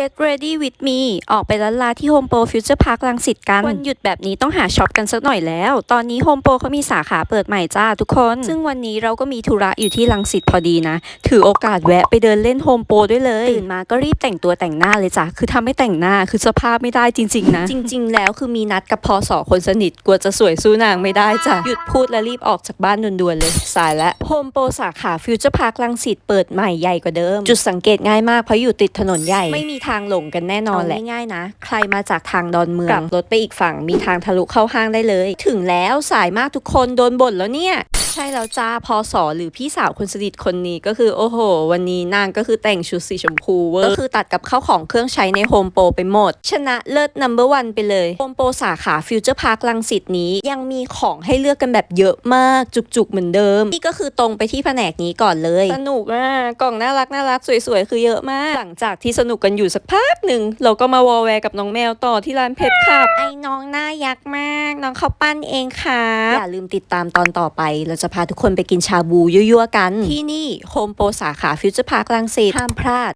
Get ready with me ออกไปล้านลาที่ Home Pro Future Park ลังสิตกัน วันหยุดแบบนี้ต้องหาช็อปกันสักหน่อยแล้ว ตอนนี้ Home Pro เขามีสาขาเปิดใหม่จ้าทุกคน ซึ่งวันนี้เราก็มีธุระอยู่ที่ลังสิตพอดีนะ ถือโอกาสแวะไปเดินเล่น Home Pro ด้วยเลย ตื่นมาก็รีบแต่งตัวแต่งหน้าเลยจ้ะคือทำไม่แต่งหน้าคือสภาพไม่ได้จริง ๆ นะ จริง ๆ แล้วคือมีนัดกับพอสอคนสนิทกลัวจะสวยสู้นางไม่ได้จ้ะหยุดพูดแล้วรีบออกจากบ้านด่วนๆเลย สายแล้ว Home Pro สาขา Future Park ลังสิตเปิดใหม่ใหญ่กว่าเดิม จุดสังเกตง่ายมากเพราะอยู่ติดถนนใหญ่ไม่มีทางหลงกันแน่นอนแหละง่ายๆนะ ใครมาจากทางดอนเมืองกลับรถไปอีกฝั่งมีทางทะลุเข้าห้างได้เลย ถึงแล้วสายมากทุกคนโดนบ่นแล้วเนี่ย ใช่แล้วจ้าพอสอหรือพี่สาวคนสนิทคนนี้ก็คือโอ้โห วันนี้นางก็คือแต่งชุดสีชมพูเวอร์ก็คือตัดกับข้าวของเครื่องใช้ในโฮมโปรไปหมด ชนะเลิศนัมเบอร์วันไปเลยโฮมโปรสาขาฟิวเจอร์พาร์คลังสิตนี้ยังมีของให้เลือกกันแบบเยอะมากจุกๆเหมือนเดิม นี่ก็คือตรงไปที่แผนกนี้ก่อนเลย สนุกอะกล่องน่ารักน่ารักสวยๆ คือเยอะมาก หลังจากที่สนุกกันอยู่สักพักหนึ่งเราก็มาวอลแวร์กับน้องแมวต่อที่ร้านเพชรครับไอ้น้องน่ายักมาก น้องเขาปั้นเองค่ะอย่าลืมติดตามตอนต่อไปเราจะพาทุกคนไปกินชาบูยั่วๆกัน ที่นี่โฮมโปรสาขาฟิวเจอร์พาร์คลังสิตห้ามพลาด